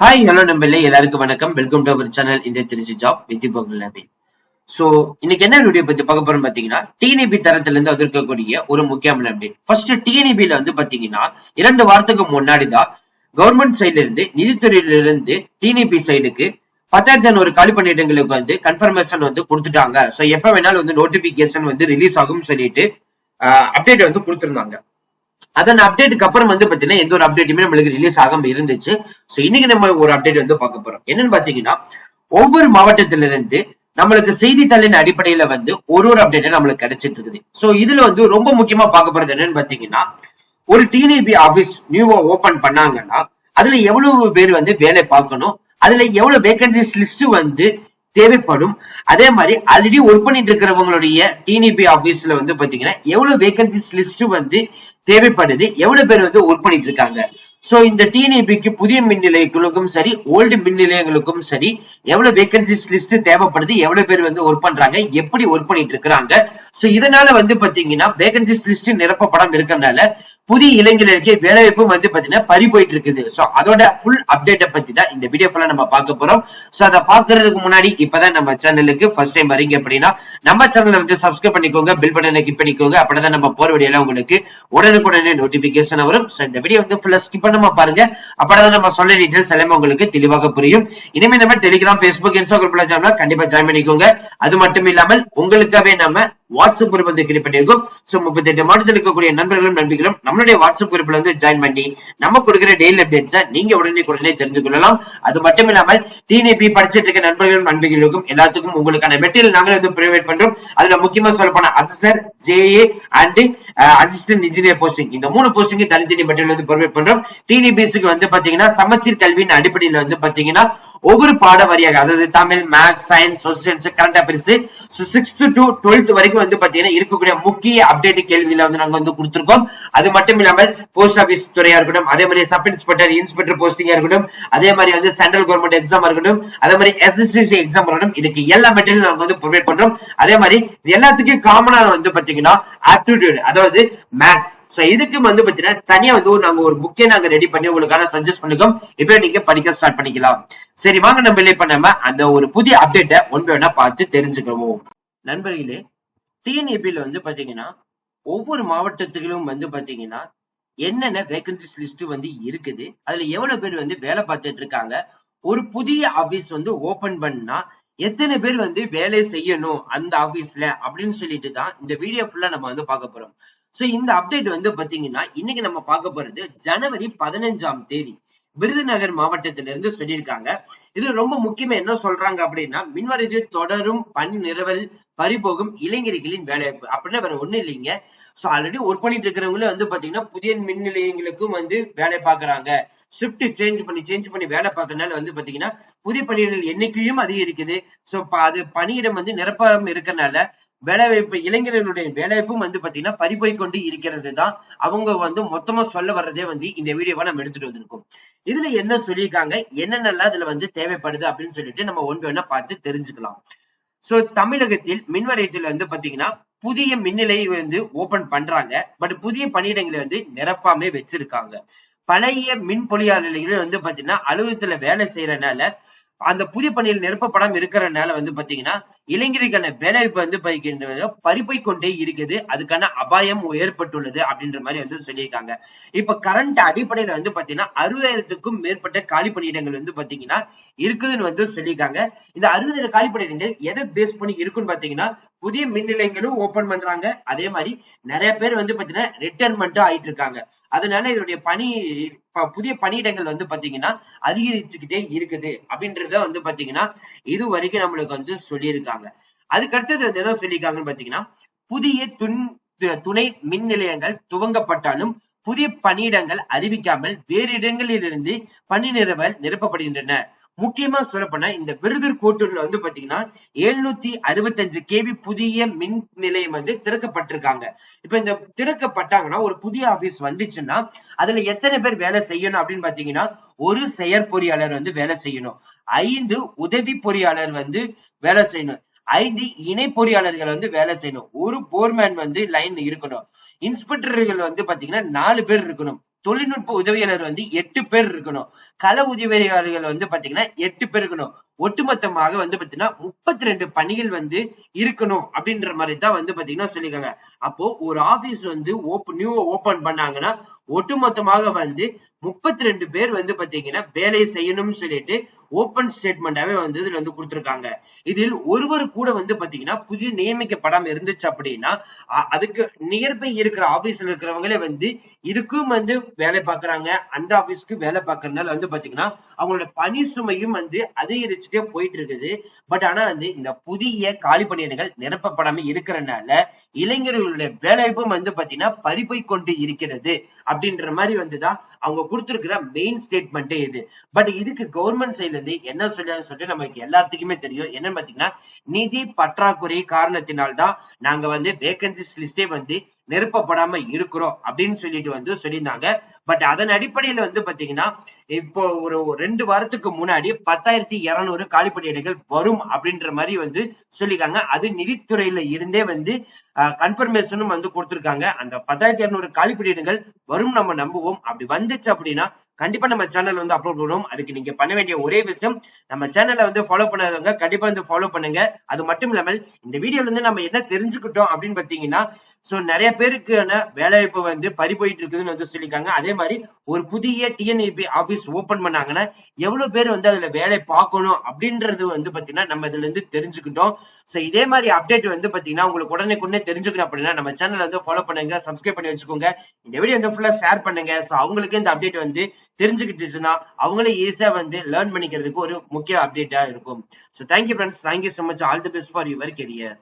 Hi hello நம்பர்களே எல்லாருக்கும் வணக்கம். Welcome to அவர் சேனல் இந்த திருச்சி ஜாப் வித் பகுல் நவீன் சோ இன்னைக்கு என்ன வீடியோ பத்தி பார்க்க போறோம் பாத்தீங்கன்னா டிஎன்இபி தரத்துல இருந்து வந்திருக்கக்கூடிய ஒரு முக்கியமான அப்டேட் ஃபர்ஸ்ட் டிஎன்இபில வந்து பாத்தீங்கன்னா இரண்டு வாரத்துக்கு முன்னாடி தான் கவர்மெண்ட் சைடுல இருந்து நிதித்துறையில இருந்து டிஎன்இபி சைடுக்கு பத்தாயிரத்தி ஒரு காலி பணியிடங்களுக்கு வந்து கன்ஃபர்மேஷன் வந்து கொடுத்துட்டாங்க. சோ எப்ப வேணாலும் வந்து நோட்டிபிகேஷன் வந்து ரிலீஸ் ஆகும் சொல்லிட்டு அப்டேட் வந்து கொடுத்திருந்தாங்க. அதன் அப்டேட்டுக்கு அப்புறம் வந்து பாத்தீங்கன்னா எந்த ஒரு அப்டேட்டுமே நம்மளுக்கு ரிலீஸ் ஆகாம இருந்துச்சு. சோ இன்னைக்கு நம்ம ஒரு அப்டேட் வந்து பார்க்க போறோம். என்னன்னு பாத்தீங்கன்னா ஒவ்வொரு மாவட்டத்தில இருந்து நம்மளுக்கு செய்தித்தாளின் அடிப்படையில வந்து ஒரு ஒரு அப்டேட் நம்மளுக்கு கிடைச்சிட்டு இருக்குது. சோ இதுல வந்து ரொம்ப முக்கியமா பார்க்க போறது என்னன்னு பாத்தீங்கன்னா ஒரு டிஎன்இபி ஆபீஸ் நியூவா ஓபன் பண்ணாங்கன்னா அதுல எவ்வளவு பேர் வந்து வேலை பார்க்கணும் அதுல எவ்வளவு வேகன்சிஸ் லிஸ்ட் வந்து தேவைப்படும் அதே மாதிரி ஆல்ரெடி ஒர்க் பண்ணிட்டு இருக்கிறவங்களுடைய டினிபி ஆபீஸ்ல வந்து பாத்தீங்கன்னா எவ்வளவு வேகன்சிஸ் லிஸ்ட் வந்து தேவைப்படுது. எவ்வளவு பேர் வந்து ஒர்க் பண்ணிட்டு இருக்காங்க. சோ இந்த டிஎன்ஏபிக்கு புதிய மின் நிலையங்களுக்கும் சரி ஓல்டு மின் நிலையங்களுக்கும் சரி எவ்வளவு வேகன்சிஸ் லிஸ்ட் தேவைப்படுது எவ்வளவு பேர் வந்து ஒர்க் பண்றாங்க எப்படி ஒர்க் பண்ணிட்டு இருக்காங்க சோ இதனால வந்து பாத்தீங்கன்னா வேகன்சிஸ் லிஸ்ட் நிரப்பப்படம் இருக்கறனால புதிய இளைஞர்களுக்கு வேலைவாய்ப்பு வந்து பாத்தீங்கன்னா பறி போயிட்டு இருக்குது. சோ அதோட ஃபுல் அப்டேட்டை பத்தி தான் இந்த வீடியோ ஃபுல்லா நம்ம பார்க்க போறோம். சோ அதை பாக்குறதுக்கு முன்னாடி இப்பதான் நம்ம சேனலுக்கு ஃபர்ஸ்ட் டைம் வரீங்க அப்படின்னா நம்ம சேனலை வந்து சப்ஸ்கிரைப் பண்ணிக்கோங்க பில் பட்டனை கிளிக் பண்ணிக்கோங்க. அப்படிதான் நம்ம போற வீடியோல உங்களுக்கு உடனுக்குடனே நோட்டிபிகேஷன் வரும். சோ இந்த வீடியோ வந்து ஃபுல்லா ஸ்கிப் பண்ணாம பாருங்க. அப்படிதான் நம்ம சொல்ல டீடைல்ஸ் எல்லாமே உங்களுக்கு தெளிவாக புரியும். இனிமே நம்ம டெலிகிராம் பேஸ்புக் இன்ஸ்டாகிராம் கண்டிப்பா ஜாயின் பண்ணிக்கோங்க. அது மட்டும் இல்லாமல் உங்களுக்காகவே நம்ம வாட்ஸ்அப் குரூப் வந்து கிரியேட் பண்ணிருக்கோம் சோ முப்பத்தி எட்டு மாவட்டத்தில் இருக்கக்கூடிய நண்பர்களும் நண்பிகளும் நம்மளுடைய வாட்ஸ்அப் குரூப்ல வந்து ஜாயின் பண்ணி நம்ம கொடுக்கிற டெய்லி அப்டேட்ஸை நீங்க உடனே உடனே தெரிந்து கொள்ளலாம். அது மட்டும் இல்லாமல் டிஎன்ஏபி படிச்சிட்டு இருக்க நண்பர்களும் நண்பிகளுக்கும் எல்லாத்துக்கும் உங்களுக்கான மெட்டீரியல் நாங்களே வந்து ப்ரொவைட் பண்றோம். அதுல முக்கியமா சொல்ல போனா assister JA and assistant engineer posting இந்த மூணு போஸ்டிங்க தனித்தனி மெட்டீரியல் வந்து ப்ரொவைட் பண்றோம். டிஎன்பிஎஸ்க்கு வந்து பாத்தீங்கன்னா சமச்சீர் கல்வியின் அடிப்படையில் வந்து பாத்தீங்கன்னா ஒவ்வொரு பாட வரியாக அதாவது Tamil maths science social current affairs sixth to twelfth வரைக்கும் வந்து பாத்தீங்கன்னா இருக்கக்கூடிய முக்கிய அப்டேட் கேள்வியில வந்து நாங்க வந்து கொடுத்திருக்கோம். அது மட்டும் இல்லாமல் போஸ்ட் ஆபீஸ் துறையா இருக்கட்டும் அதே மாதிரி சப் இன்ஸ்பெக்டர் இன்ஸ்பெக்டர் போஸ்டிங்கா இருக்கட்டும் அதே மாதிரி வந்து சென்ட்ரல் கவர்மெண்ட் எக்ஸாம் இருக்கட்டும் அதே மாதிரி எஸ்எஸ்சி எக்ஸாம் இருக்கட்டும் இதுக்கு எல்லா மெட்டீரியல் நாங்க வந்து ப்ரொவைட் பண்றோம். அதே மாதிரி எல்லாத்துக்கும் காமனா வந்து பாத்தீங்கன்னா ஆப்டிடியூட் அதாவது மேக்ஸ் சோ இதுக்கு வந்து பாத்தீங்கன்னா தனியா வந்து நாங்க ஒரு புக்கே நாங்க ரெடி பண்ணி உங்களுக்கான சஜஸ்ட் பண்ணிக்கோம் இப்போ நீங்க படிக்க ஸ்டார்ட் பண்ணிக்கலாம். சரி வாங்க நம்ம இல்லை பண்ணாம அந்த ஒரு புதிய அப்டேட்டை ஒன்று வேணா பார்த்து தெரிஞ்சுக்கவும் நண்பர்களே டிஎன்ஏபியில் வந்து பாத்தீங்கன்னா ஒவ்வொரு மாவட்டத்துகளும் வந்து பாத்தீங்கன்னா என்னென்ன வேகன்சிஸ் லிஸ்ட் வந்து இருக்குது அதுல எவ்வளவு பேர் வந்து வேலை பார்த்துட்டு இருக்காங்க ஒரு புதிய ஆபீஸ் வந்து ஓபன் பண்ணா எத்தனை பேர் வந்து வேலை செய்யணும் அந்த ஆபீஸ்ல அப்படின்னு சொல்லிட்டு தான் இந்த வீடியோ ஃபுல்லா நம்ம வந்து பார்க்க போறோம். சோ இந்த அப்டேட் வந்து பாத்தீங்கன்னா இன்னைக்கு நம்ம பார்க்க போறது ஜனவரி பதினஞ்சாம் தேதி. விருதுநகர் மாவட்டத்திலிருந்து சொல்லியிருக்காங்க. இது ரொம்ப முக்கியமா என்ன சொல்றாங்க அப்படின்னா மின்வரையில் தொடரும் பணி நிறுவல் பறிபோகும் இளைஞர்களின் வேலைவாய்ப்பு. அப்படின்னா வேற ஒண்ணும் இல்லைங்க. சோ ஆல்ரெடி ஒர்க் பண்ணிட்டு இருக்கிறவங்களும் வந்து பாத்தீங்கன்னா புதிய மின் நிலையங்களுக்கும் வந்து வேலை பாக்குறாங்க. ஷிப்ட் சேஞ்ச் பண்ணி சேஞ்ச் பண்ணி வேலை பார்க்கறதுனால வந்து பாத்தீங்கன்னா புதிய பணியிடங்கள் எண்ணிக்கையும் அதிகரிக்குது. சோ அது பணியிடம் வந்து நிரப்பாம இருக்கறனால வேலைவாய்ப்பு இளைஞர்களுடைய வேலைவாய்ப்பும் வந்து பாத்தீங்கன்னா பறிபோய் கொண்டு இருக்கிறது தான் அவங்க வந்து மொத்தமா சொல்ல வர்றதே வந்து இந்த வீடியோவை நம்ம எடுத்துட்டு வந்திருக்கோம். இதுல என்ன சொல்லியிருக்காங்க? என்னென்னலாம் இதுல வந்து தேவைப்படுது அப்படின்னு சொல்லிட்டு நம்ம ஒன்று வேணா பார்த்து தெரிஞ்சுக்கலாம். சோ தமிழகத்தில் மின்வரையத்தில் வந்து பாத்தீங்கன்னா புதிய மின்நிலையை வந்து ஓபன் பண்றாங்க. பட் புதிய பணியிடங்களை வந்து நிரப்பாமே வச்சிருக்காங்க. பழைய மின் பொறியாளர்கள் வந்து பாத்தீங்கன்னா அலுவலகத்துல வேலை செய்யறதுனால அந்த புதிய பணியில் நிரப்பப்படம் இருக்கிறதுனால வந்து பாத்தீங்கன்னா இளைஞருக்கான வேலைவாய்ப்பு வந்து பறிப்பை கொண்டே இருக்குது. அதுக்கான அபாயம் ஏற்பட்டுள்ளது அப்படின்ற மாதிரி வந்து சொல்லியிருக்காங்க. இப்ப கரண்ட் அடிப்படையில வந்து பாத்தீங்கன்னா அறுபதாயிரத்துக்கும் மேற்பட்ட காலி பணியிடங்கள் வந்து பாத்தீங்கன்னா இருக்குதுன்னு வந்து சொல்லியிருக்காங்க. இந்த அறுபதாயிரம் காலி பணியிடங்கள் எதை பேஸ் பண்ணி இருக்குன்னு பாத்தீங்கன்னா புதிய மின் நிலையங்களும் ஓபன் பண்றாங்க. அதே மாதிரி நிறைய பேர் வந்து பாத்தீங்கன்னா ரிட்டர்ன்மெண்ட்டும் ஆயிட்டு இருக்காங்க. அதனால இதனுடைய பணி புதிய பணியிடங்கள் வந்து பாத்தீங்கன்னா அதிகரிச்சுக்கிட்டே இருக்குது அப்படின்றத வந்து பாத்தீங்கன்னா இது வரைக்கும் நம்மளுக்கு வந்து சொல்லியிருக்காங்க. அதுக்கு அடுத்தது வந்து என்ன சொல்லியிருக்காங்கன்னு பாத்தீங்கன்னா புதிய துண் துணை மின் நிலையங்கள் துவங்கப்பட்டாலும் புதிய பணியிடங்கள் அறிவிக்காமல் வேறு இடங்களில் இருந்து பணி நிறுவல் நிரப்பப்படுகின்றன. முக்கியமா சொல்லப்போனா இந்த விருதூர் கோட்டூர்ல வந்து பாத்தீங்கன்னா எழுநூத்தி அறுபத்தஞ்சு கேவி புதிய மின் நிலையம் வந்து திறக்கப்பட்டிருக்காங்க. இப்ப இந்த திறக்கப்பட்டாங்கன்னா ஒரு புதிய ஆபீஸ் வந்துச்சுன்னா அதுல எத்தனை பேர் வேலை செய்யணும் அப்படின்னு பாத்தீங்கன்னா ஒரு செயற்பொறியாளர் வந்து வேலை செய்யணும். ஐந்து உதவி பொறியாளர் வந்து வேலை செய்யணும். ஐந்து இணை பொறியாளர்கள் வந்து வேலை செய்யணும். ஒரு போர்மேன் வந்து லைன் இருக்கணும். இன்ஸ்பெக்டர்கள் வந்து பாத்தீங்கன்னா நாலு பேர் இருக்கணும். தொழில்நுட்ப உதவியாளர் வந்து எட்டு பேர் இருக்கணும். கள உதவியாளர்கள் வந்து பாத்தீங்கன்னா எட்டு பேர் இருக்கணும். ஒட்டுமொத்தமாக வந்து பாத்தீங்கன்னா முப்பத்தி ரெண்டு பணிகள் வந்து இருக்கணும் அப்படின்ற மாதிரி தான் வந்து பாத்தீங்கன்னா சொல்லிருக்காங்க அப்போ ஒரு ஆபீஸ் வந்து ஓப்பன் நியூ ஓபன் பண்ணாங்கன்னா ஒட்டுமொத்தமாக வந்து முப்பத்தி ரெண்டு பேர் வந்து பாத்தீங்கன்னா வேலையை செய்யணும்னு சொல்லிட்டு ஓபன் ஸ்டேட்மெண்டாவே வந்து இதுல வந்து கொடுத்திருக்காங்க. இதில் ஒருவர் கூட வந்து பாத்தீங்கன்னா புதிய நியமிக்கப்படாம இருந்துச்சு அப்படின்னா அதுக்கு நியர்பை இருக்கிற ஆபீஸ்ல இருக்கிறவங்களே வந்து இதுக்கும் வந்து வேலை பாக்குறாங்க அந்த ஆபீஸ்க்கு வேலை பாக்குறதுனால வந்து பாத்தீங்கன்னா அவங்களோட பணி சுமையும் வந்து அதிகரிச்சு வச்சுட்டே போயிட்டு இருக்குது பட் ஆனா வந்து இந்த புதிய காலி பணியிடங்கள் நிரப்பப்படாம இருக்கிறனால இளைஞர்களுடைய வேலைவாய்ப்பும் வந்து பாத்தீங்கன்னா பறிப்பை கொண்டு இருக்கிறது அப்படின்ற மாதிரி வந்துதான் அவங்க கொடுத்திருக்கிற மெயின் ஸ்டேட்மெண்ட்டே இது. பட் இதுக்கு கவர்மெண்ட் சைடுல இருந்து என்ன சொல்றாங்க சொல்லிட்டு நமக்கு எல்லாத்துக்குமே தெரியும். என்னன்னு பாத்தீங்கன்னா நிதி பற்றாக்குறை காரணத்தினால்தான் நாங்க வந்து வேகன்சிஸ் லிஸ்டே வந்து நிரப்பப்படாம இருக்கிறோம் அப்படின்னு சொல்லிட்டு வந்து சொல்லியிருந்தாங்க. பட் அதன் அடிப்படையில வந்து பாத்தீங்கன்னா இப்போ ஒரு ஒரு ரெண்டு வாரத்துக்கு முன்னாடி பத்தாயிரத்தி இருநூறு காலிப்பணியிடங்கள் வரும் அப்படின்ற மாதிரி வந்து சொல்லிருக்காங்க அது நிதித்துறையில இருந்தே வந்து கன்ஃபர்மேஷனும் வந்து கொடுத்திருக்காங்க. அந்த பத்தாயிரத்தி இருநூறு காலிப்பணியிடங்கள் வரும் நம்ம நம்புவோம். அப்படி வந்துச்சு அப்படின்னா கண்டிப்பா நம்ம சேனல் வந்து அப்லோட் பண்ணுவோம். அதுக்கு நீங்க பண்ண வேண்டிய ஒரே விஷயம் நம்ம சேனலை வந்து ஃபாலோ பண்ணாதவங்க கண்டிப்பா வந்து ஃபாலோ பண்ணுங்க. அது மட்டும் இல்லாமல் இந்த வீடியோல இருந்து நம்ம என்ன தெரிஞ்சுக்கிட்டோம் அப்படின்னு பாத்தீங்கன்னா சோ நிறைய பேருக்கான வேலைவாய்ப்பு வந்து பறி போயிட்டு இருக்குதுன்னு வந்து சொல்லியிருக்காங்க. அதே மாதிரி ஒரு புதிய டிஎன்இபி ஆபீஸ் ஓபன் பண்ணாங்கன்னா எவ்வளவு பேர் வந்து அதுல வேலை பார்க்கணும் அப்படின்றது வந்து பாத்தீங்கன்னா நம்ம இதுல இருந்து தெரிஞ்சுக்கிட்டோம். சோ இதே மாதிரி அப்டேட் வந்து பாத்தீங்கன்னா உங்களுக்கு உடனே உடனே தெரிஞ்சுக்கணும் அப்படின்னா நம்ம சேனலை வந்து ஃபாலோ பண்ணுங்க சப்ஸ்கிரைப் பண்ணி வச்சுக்கோங்க. இந்த வீடியோ வந்து ஃபுல்லா ஷேர் பண்ணுங்க. சோ அவங்களுக்கு இந்த அப்டேட் வந்து தெரிஞ்சுக்கிட்டுச்சுன்னா அவங்களே ஈஸியா வந்து லேர்ன் பண்ணிக்கிறதுக்கு ஒரு முக்கிய அப்டேட்டா இருக்கும். So thank you friends thank you so much all the best for your career